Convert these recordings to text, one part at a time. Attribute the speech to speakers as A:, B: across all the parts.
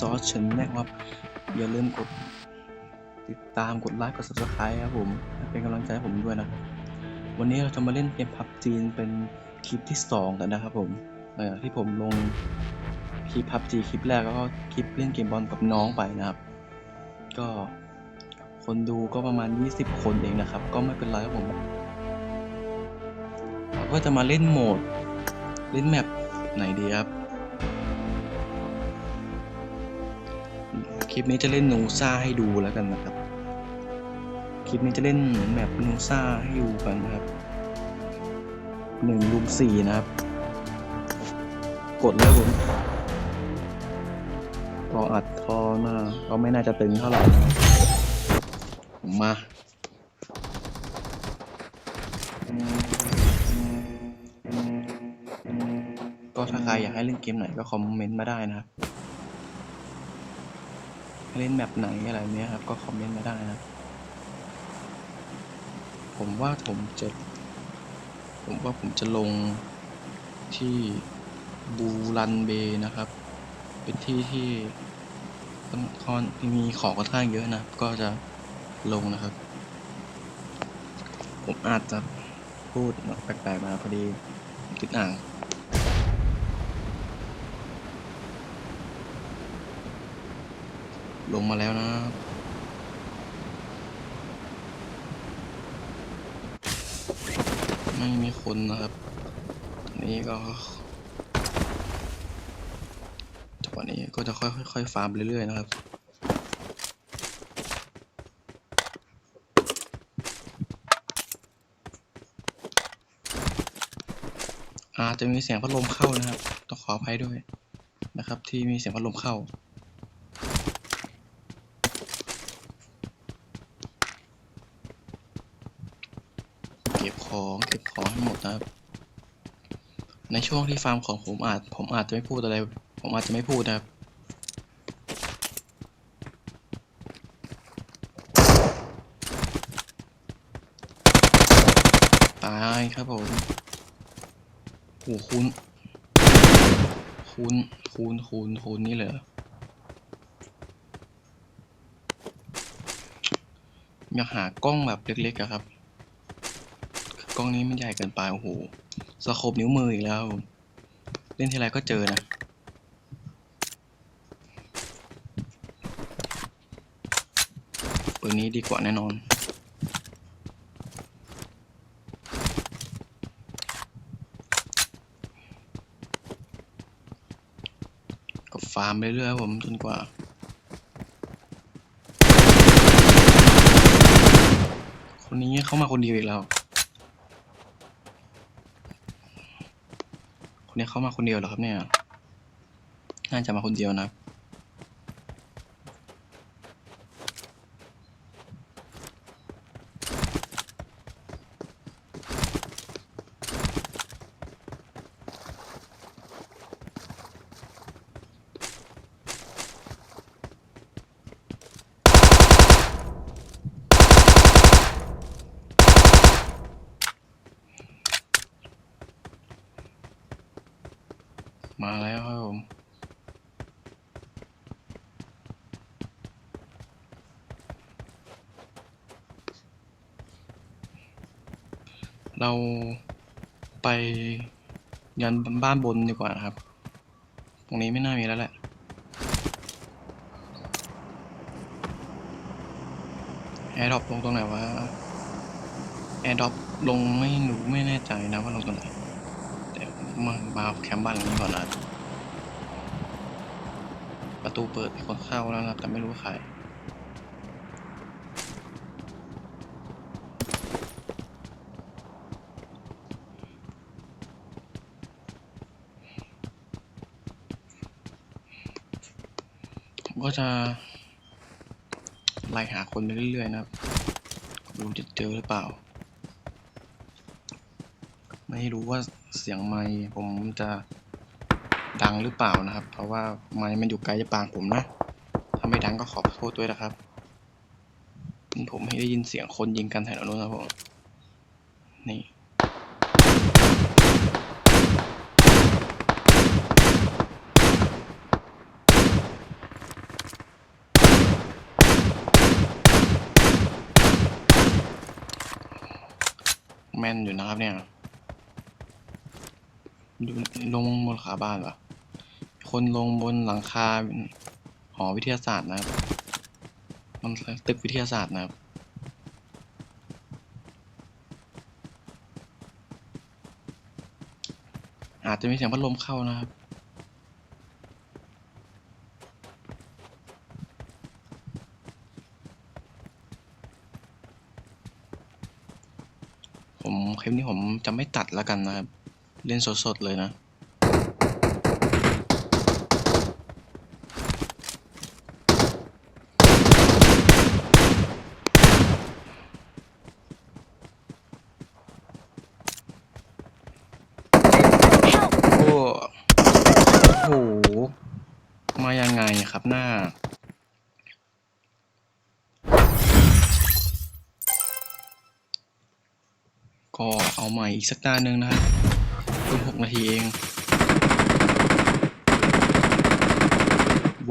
A: ซอสช n แนลครับ อย่าลืมกดติดตามกดไลค์กด subscribe ครับผม เป็นกำลังใจให้ผมด้วยนะวันนี้เราจะมาเล่นเกมพับจีนเป็นคลิปที่2กันนะครับผมหลังจากที่ผมลงคลิปพับจีคลิปแรกแล้วก็คลิปเล่นเกมบอลกับน้องไปนะครับ ก็คนดูก็ประมาณ 20 คนเองนะครับ ก็ไม่เป็นไรครับผมเราก็จะมาเล่นโหมด เล่นแมปไหนดีครับ ลิปนี้จะเล่นนูซ่าให้ดูแล้วกันนะครับ คลิปนี้จะเล่นแมปนูซ่าให้ดูกันนะครับหนึ่งลุมสี่นะครับ กดแล้วผมพออัดพอหน้าก็ไม่น่าจะตึงเท่าไหร่นะผมมาก็ถ้าใครอยากให้เล่นเกมไหนก็คอมเมนต์มาได้นะครับ เล่นแบบไหนอะไรเนี้ยครับ ก็คอมเมนต์มาได้นะ ผมว่าผมจะ ผมว่าผมจะลงที่บูรันเบนะครับ เป็นที่ที่ค่อนมีของค่อนข้างเยอะนะ ก็จะลงนะครับ ผมอาจจะพูดแปลกๆมาพอดีติดอ่าง ลงมาแล้วนะไม่มีคนนะครับนนี้ก็จังหวะนี้ก็จะค่อยๆค่อยๆฟาร์มเรื่อยๆนะครับอาจจะมีเสียงพัดลมเข้านะครับ ต้องขออภัยด้วยนะครับ ที่มีเสียงพัดลมเข้า เก็บ ของเก็บของให้หมดนะครับ ในช่วงที่ฟาร์มของผมอาจ ผมอาจจะไม่พูดอะไร ผมอาจจะไม่พูดนะครับตายครับผมโอ้คูณคูณคูณคูณคูณนี่เลยเหรออยากหากล้องแบบเล็กๆอะครับ กล้องนี้มันใหญ่เกินไปโอ้โหสโคปนิ้วมืออีกแล้ว เล่นทีไรก็เจอนะปืนนี้ดีกว่าแน่นอนก็ฟาร์มไปเรื่อยๆผมจนกว่าคนนี้เข้ามาคนเดียวอีกแล้ว นี่ยเข้ามาคนเดียวเหรอครับเนี่ย น่าจะมาคนเดียวนะครับ มาแล้วครับผมเราไปยันบ้านบนดีกว่าครับ ตรงนี้ไม่น่ามีแล้วแหละ แอร์ดรอปลงตรงไหนวะ แอร์ดรอปลงไม่รู้ไม่แน่ใจนะว่าลงตรงไหน มามาแคมป์บ้านหลังนี้ก่อนนะประตูเปิดมีคนเข้าแล้วนะแต่ไม่รู้ใครผมก็จะไล่หาคนไปเรื่อยๆนะครับไม่รู้จะเจอหรือเปล่า ไม่รู้ว่า เสียงไม้ผมจะดังหรือเปล่านะครับ เพราะว่าไม้มันอยู่ไกลจากปากผมนะ ถ้าไม่ดังก็ขอโทษด้วยนะครับ ผมให้ได้ยินเสียงคนยิงกันแถวนู้นครับผม นี่แม่นอยู่นะครับเนี่ย ลงบนขาบ้านเหรอ คนลงบนหลังคาหอวิทยาศาสตร์นะครับ มันตึกวิทยาศาสตร์นะครับ อาจจะมีเสียงพัดลมเข้านะครับผมคลิปนี้ผมจะไม่ตัดแล้วกันนะครับ เล่นสดๆเลยนะ โอ้โห มายังไงครับหน้าก็เอาใหม่อีกสักตาหนึ่งนะครับ เพิ่งหกนาทีเอง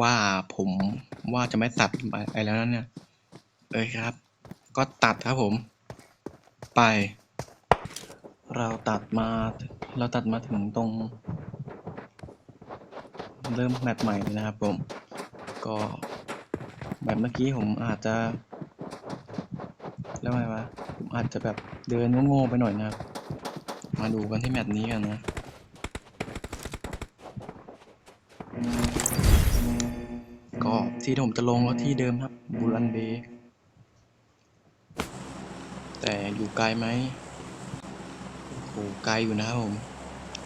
A: ว่าผมว่าจะไม่ตัดไปแล้วนั่นเนี่ย เอ้ยครับ ก็ตัดครับผม ไป เราตัดมา เราตัดมาถึงตรง เริ่มแมตช์ใหม่นะครับผม ก็แบบเมื่อกี้ผมอาจจะ แล้วไงวะ ผมอาจจะแบบเดินโง่ๆไปหน่อยนะครับ มาดูกันที่แมตช์นี้กันนะก็ที่ที่ผมจะลงก็ที่เดิมครับบูรันเบย์แต่อยู่ไกลไหมโอ้โหไกลอยู่นะครับผม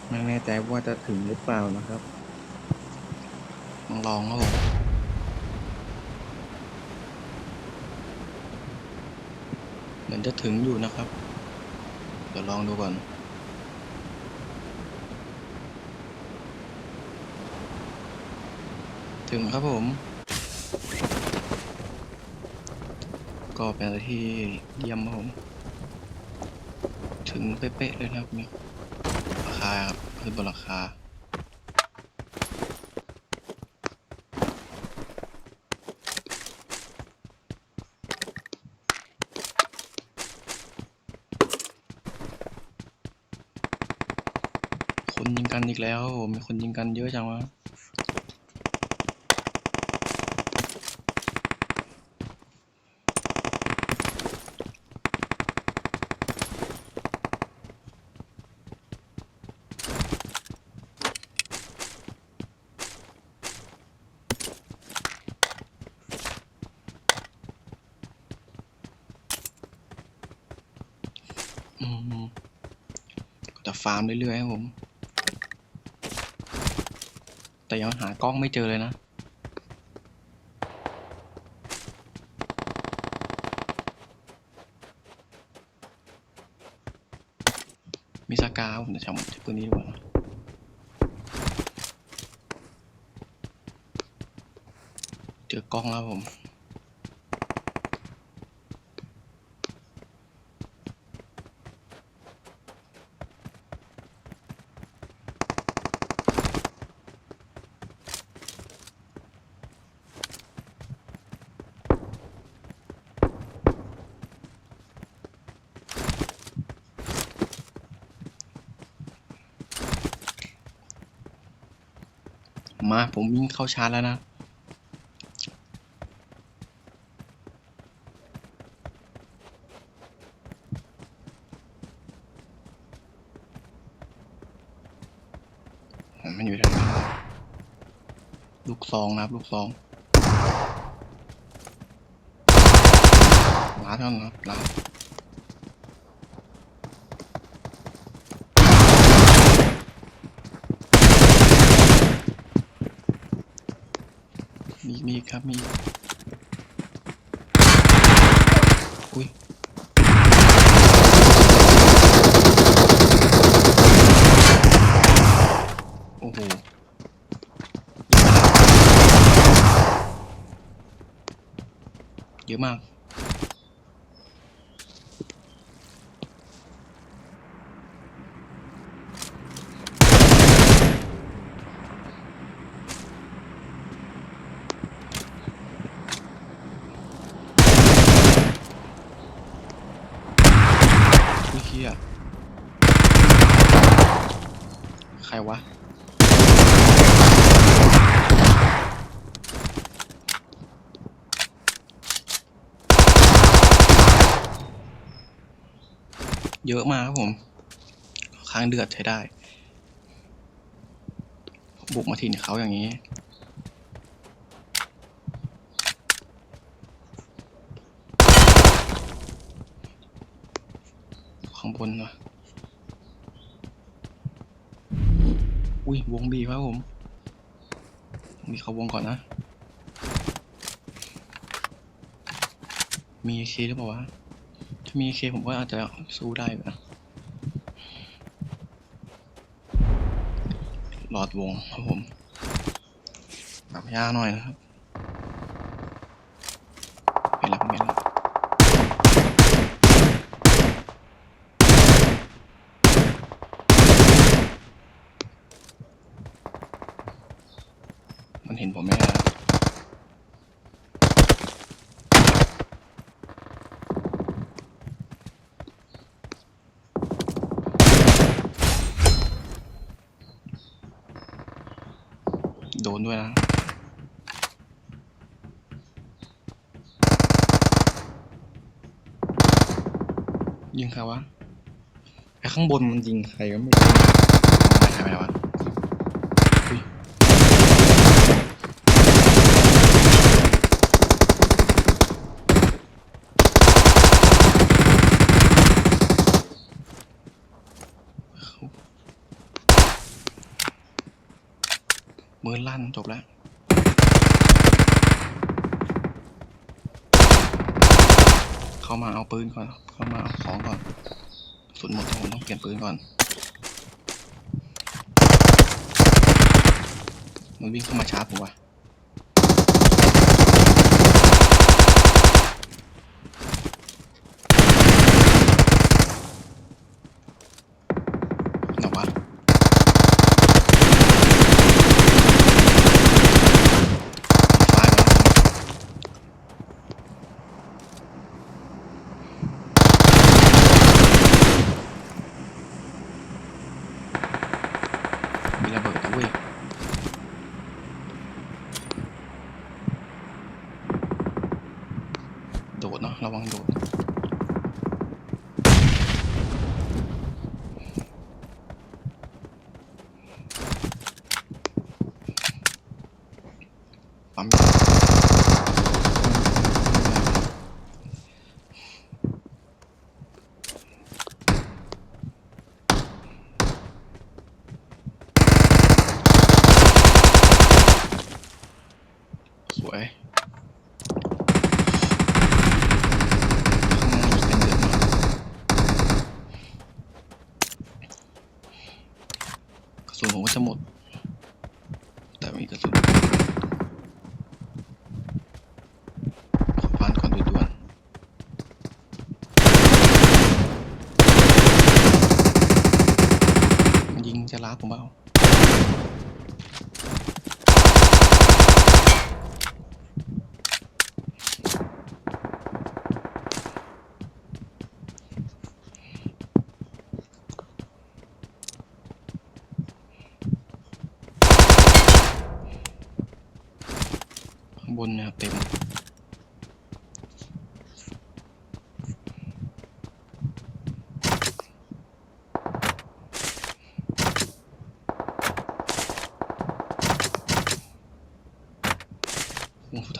B: ไม่แน่ใจว่าจะถึงหรือเปล่านะครับ
A: ลองลองครับผมเหมือนจะถึงอยู่นะครับ เดี๋ยวลองดูก่อน ถึงครับผม ก็เป็นอะไรที่เยี่ยมครับผม ถึงเป๊ะๆเลยนะครับนี่ราคาครับคือบนราคาคนยิงกันอีกแล้วผมมีคนยิงกันเยอะจังวะ ฟาร์มเรื่อยๆครับผม แต่ยังหากล้องไม่เจอเลยนะ มีสกาผมจะจำใช้ปืนนี้ดีกว่าเจอกล้องแล้วผม มาผมวิ่งเข้าชาร์จแล้วนะมันอยู่ทางนี้ลูกซองนะครับ ลูกซองล้าเท่านั้นครับล้ามีมีอีก ครับมีอีกอุ้ยโอ้โหเยอะมาก อุ้ยเฮีย รวะ เยอะมากครับผม ค้างเดือดใช้ได้ บุกมาถิ่นเขาอย่างนี้ ข้างบนวะอุ้ย วงบีครับผม มีเขาวงก่อนนะ มีเคหรือเปล่าวะ มีเคผมก็อาจจะสู้ได้อยู่นะหลอดวงครับผมหนักยากหน่อยนะครับเป็นแล้วเป็นแล้วมันเห็นผมไหมครับโด นด้วยนะยิงใครวะ
B: ไอ้ข้างบนมันยิงใครก็ไม่รู้
A: หายไปแล้ววะ มือลั่นจบแล้วเข้ามาเอาปืนก่อน เข้ามาเอาของก่อน สุดหมดผมต้องเปลี่ยนปืนก่อน มันวิ่งเข้ามาชาร์จผมว่ะไหนวะซ้ายมามีระเบิดด้วย โดดเนาะระวังโดด ปั๊มยาสวย ข้างหน้ายิงกันเดือดมากกระสุนผมก็จะหมด แต่มีกระสุนขอฟันก่อนด่วนๆมันยิงจะล้า ผมเปล่าข้างบนเนี่ยเต็ม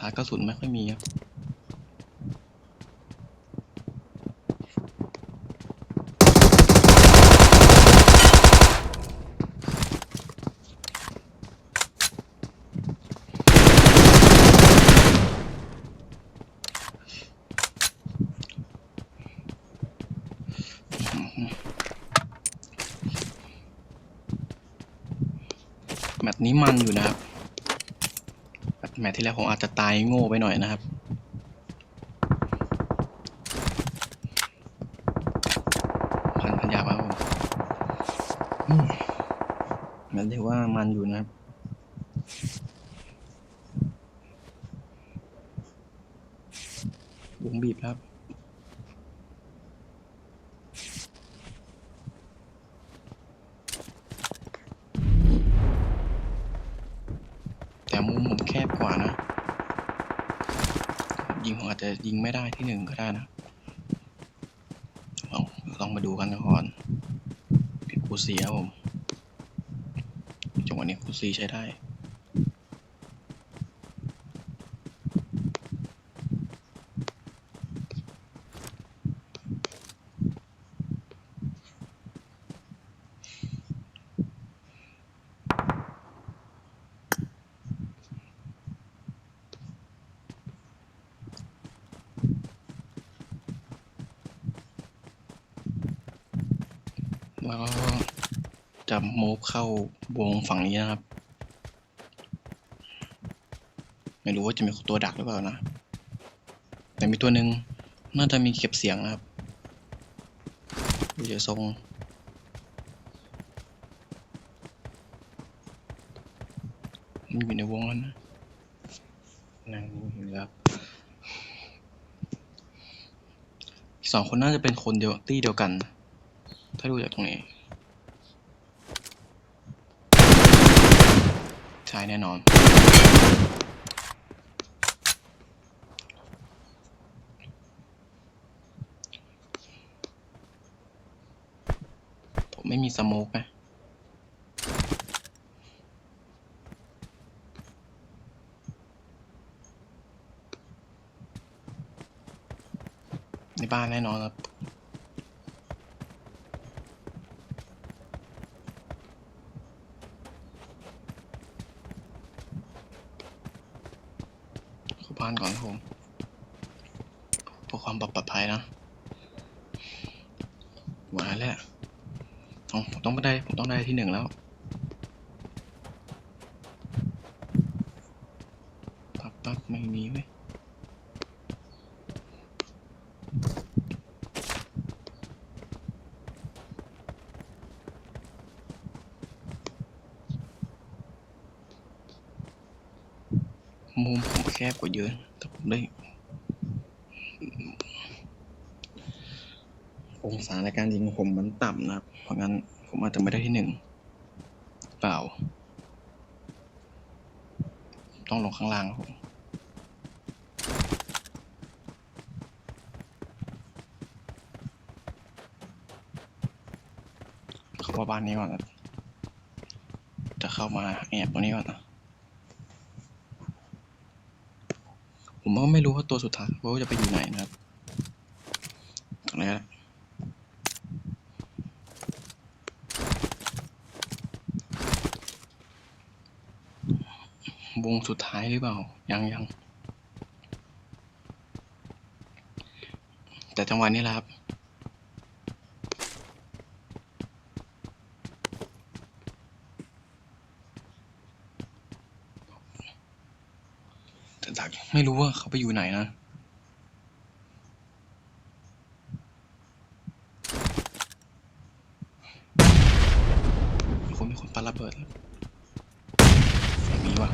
A: วงสุดท้ายกระสุนไม่ค่อยมีครับแมตช์นี้มันอยู่นะครับ แมทที่แล้วผมอาจจะตายโง่ไปหน่อยนะครับ พันพันยาบ้าผม
B: อืมมันถือว่ามันอยู่นะครับ
A: วงบีบครับ
B: อ
A: อา จจะยิงไม่ได้ที่หนึ่งก็ได้นะลองลองมาดูกันก่อนปิดคูซีครับผมจังหวะนี้คูซีใช้ได้ แล้วก็จะมูฟ เข้าวงฝั่งนี้นะครับ ไม่รู้ว่าจะมีตัวดักหรือเปล่านะ แต่มีตัวหนึ่งน่าจะมีเก็บเสียงนะครับดูจากทรงมันอยู่ในวงแล้วนะนั่งอยู่ครับอีกสองคนน่าจะเป็นคนเดียวตี้เดียวกัน ถ้าดูจากตรงนี้ ใช่แน่นอน ผมไม่มีสโมกนะในบ้านแน่นอนครับ เข้าบ้านก่อนครับผมเพื่อความปลอดภัยนะมาแล้ว ต้องได้ผมต้องได้ที่หนึ่งแล้วปั๊บปั๊บไม่มีเว้ยมุมผมแคบกว่าเยอะแต่ผมได้องศาในการยิงของผมมันต่ำนะครับ เพราะงั้น ผมอาจจะไม่ได้ที่หนึ่งเปล่า ต้องลงข้างล่างครับผมเข้ามาบ้านนี้ก่อนนะจะเข้ามาแอบตรงนี้ก่อนนะผมก็ไม่รู้ว่าตัวสุดท้ายว่าจะไปอยู่ไหนนะครับตรงนี้แหละ วง สุดท้ายหรือเปล่า ยังยัง แต่จังหวะนี้แหละครับ แต่ดักไม่รู้ว่าเขาไปอยู่ไหนนะ มีคนมีคนปาระเบิดแล้วฝั่งนี้ว่ะ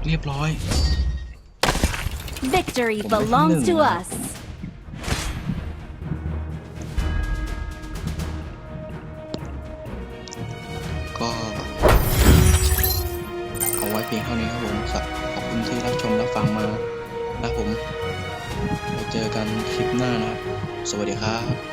A: เรียบร้อย
C: Victory
A: Well, that's
C: belongs to
A: new.
C: us.
A: ก็เอาไว้เพียงเท่านี้ครับผมครับขอบคุณที่รับชมรับฟังมานะครับผมเราเจอกันคลิปหน้านะครับ สวัสดีครับ